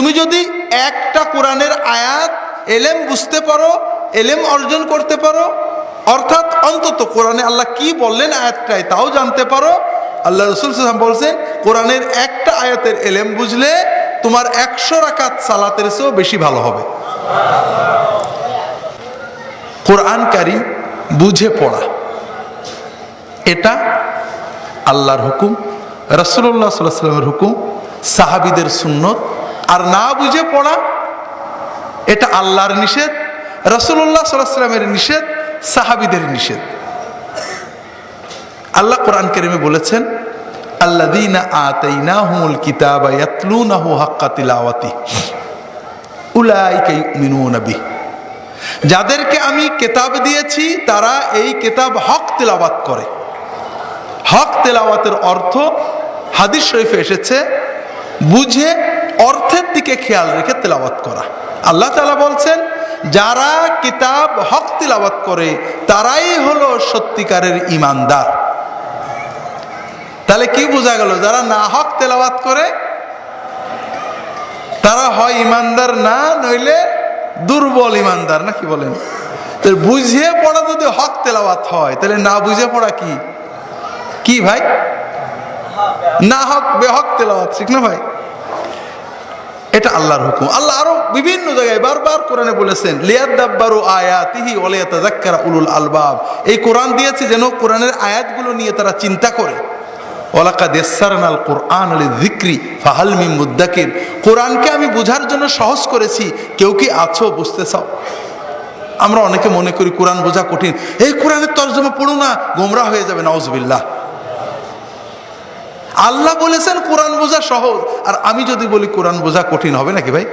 তুমি যদি একটা কোরআনের আয়াত এলেম বুঝতে পারো, এলেম অর্জন করতে পারো, অর্থাৎ অন্তত কোরআনে আল্লাহ কি বললেন আয়াতটায় তাও জানতে পারো। আল্লাহ রসুল বলছেন, কোরআনের একটা আয়াতের এলেম বুঝলে তোমার একশো রাকাত সালাতের চেয়েও বেশি ভালো হবে। কোরআন কারিম বুঝে পড়া, এটা আল্লাহর হুকুম রসুল্লাহ সাল্লামের হুকুম, সাহাবিদের সুন্নত আর না বুঝে পড়া, এটা আল্লাহর নিষেধ রসুল্লাহ সাল্লামের নিষেধ, সাহাবিদের নিষেধ। আল্লাহ কোরআন কেরিমে বলেছেন আল্লাদিনা আতাইনা হুমুল কিতাবা ইয়াতলুনাহু হাক্কা তিলাওয়াতি, উলাইকা ইউমিনুনা বিহি। যাদেরকে আমি কেতাব দিয়েছি, তারা এই কেতাব হক তেলাওয়াত করে। হক তেলাওয়াতের অর্থ হাদিস শরীফে এসেছে, বুঝে অর্থের দিকে খেয়াল রেখে তেলাওয়াত করা। আল্লাহ তালা বলছেন, যারা কিতাব, হক তেলাওয়াত করে, তারাই হলো সত্যিকারের ইমানদার তাহলে কি বোঝা গেল? যারা না হক তেলাওয়াত করে, তারা হয় ইমানদার না, নইলে দুর্বল ইমানদার না কি বলেন? বুঝিয়ে পড়া যদি হক তেলাওয়াত হয়, তাহলে না বুঝে পড়া কি? কি ভাই? না হক, বেহক তেলাওয়াত, ঠিক না ভাই? এটা আল্লাহর হুকুম। আল্লাহ আরও বিভিন্ন জায়গায় বারবার কোরআনে বলেছেন, লিয়াদাব্বারু আয়াতিহি ওয়ালিয়াতাযাক্কারা উলুল আলবাব। এই কোরআন দিয়েছে যেন কোরআনের আয়াতগুলো নিয়ে তারা চিন্তা করে। ইয়াসসারনাল কোরআন লিযিকরি ফাহাল মিন মুদ্দাকির। কোরআনকে আমি বোঝার জন্য সহজ করেছি, কেউ কি আছো বুঝতে চাও? আমরা অনেকে মনে করি কোরআন বোঝা কঠিন। এই কোরআনের তর্জমা পড়ো না, গোমরা হয়ে যাবে নওয়াজবিল্লাহ আল্লাহ বলেছেন, কোরআন বোঝা সহজ। আর আমি যদি বলি, কোরআন বোঝা কঠিন হবে নাকি ভাই?